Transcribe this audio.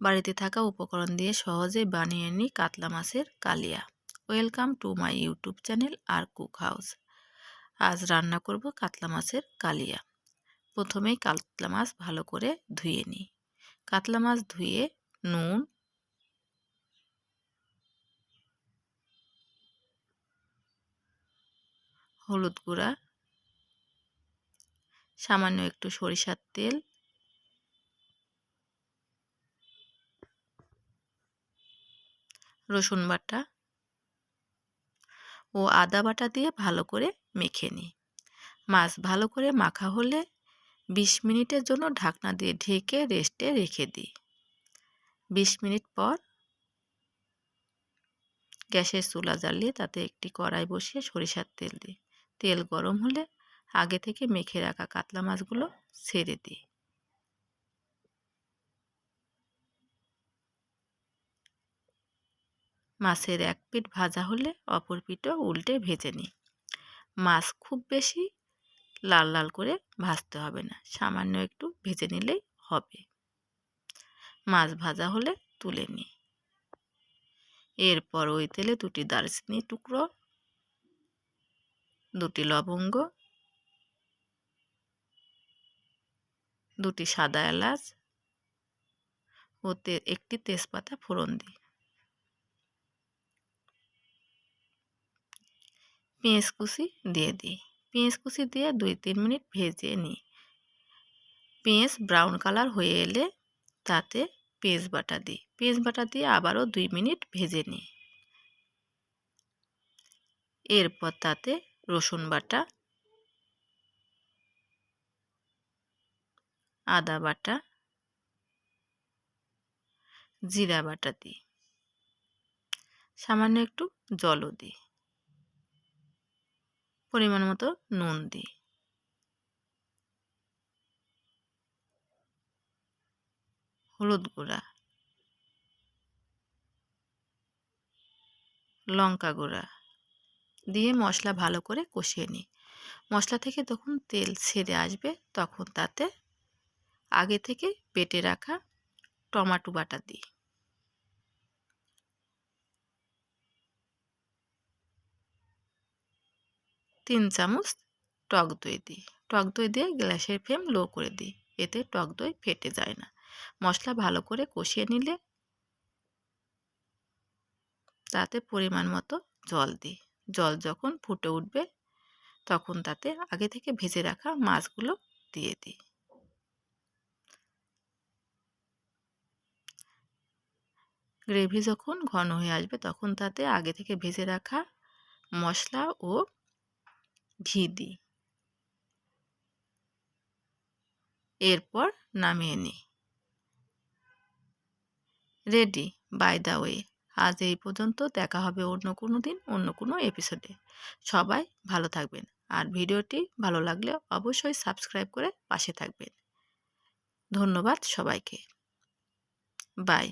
বাড়িতে থাকা উপকরণ দিয়ে সহজে বানিয়ে নিই কাতলা মাছের কালিয়া। Welcome to my YouTube channel R cook house. আজ রান্না করব কাতলা মাছের কালিয়া। প্রথমেই কাতলা মাছ ভালো করে ধুয়ে নিই কাতলা মাছ ধুয়ে নুন, হলুদ গুঁড়া, সামান্য একটু সরিষার তেল রসুন বাটা ও আদা বাটা দিয়ে ভালো করে মেখে নিই। মাছ ভালো করে মাখা হলে বিশ মিনিটের জন্য ঢাকনা দিয়ে ঢেকে রেস্টে রেখে দিই। বিশ মিনিট পর গ্যাসের চুলা জ্বালিয়ে তাতে একটি কড়াই বসিয়ে সরিষার তেল দিই। তেল গরম হলে আগে থেকে মেখে রাখা কাতলা মাছগুলো ছেড়ে দিই। মাছের এক পিঠ ভাজা হলে অপর পিঠও উল্টে ভেজে নিই। মাছ খুব বেশি লাল লাল করে ভাজতে হবে না, সামান্য একটু ভেজে নিলেই হবে। মাছ ভাজা হলে তুলে নিই। এরপর ওই তেলে দুটি দারচিনি টুকরো, দুটি লবঙ্গ, দুটি সাদা এলাচ ও একটি তেজপাতা ফোড়ন দিই। পেঁয়াজ কুচি দিয়ে দিই। পেঁয়াজ কুচি দিয়ে দুই তিন মিনিট ভেজে নিই। পেঁয়াজ ব্রাউন কালার হয়ে এলে তাতে পেঁয়াজ বাটা দিই। পেঁয়াজ বাটা দিয়ে আবারও দুই মিনিট ভেজে নিই। এরপর তাতে রসুন বাটা, আদা বাটা, জিরা বাটা দিই। সামান্য একটু জলও দিই। পরিমাণ মতো নুন দিই। হলুদ গুঁড়া। লঙ্কা গুঁড়া। দিয়ে মশলা ভালো করে কষিয়ে নিই। মশলা থেকে তখন তেল ছেড়ে আসবে, তখন তাতে আগে থেকে পেটে রাখা টমাটো বাটা দিই। তিন চামচ টক দই দিই। টক দই দিয়ে গ্যাসের ফ্লেম লো করে দিই। এতে টক দই ফেটে যায় না। মশলা ভালো করে কষিয়ে নিলে তাতে পরিমাণ মতো জল দিই। জল যখন ফুটে উঠবে তখন তাতে আগে থেকে ভেজে রাখা মাছগুলো দিয়ে দিই। গ্রেভি যখন ঘন হয়ে আসবে তখন তাতে আগে থেকে ভেজে রাখা মশলা ও ঘি দিই। এরপর নামিয়ে নিই। রেডি বাই দ্য ওয়ে আজ এই পর্যন্ত দেখা হবে অন্য কোনো দিন, অন্য কোনো এপিসোডে সবাই ভালো থাকবেন। আর ভিডিওটি ভালো লাগলে অবশ্যই সাবস্ক্রাইব করে পাশে থাকবেন। ধন্যবাদ সবাইকে। বাই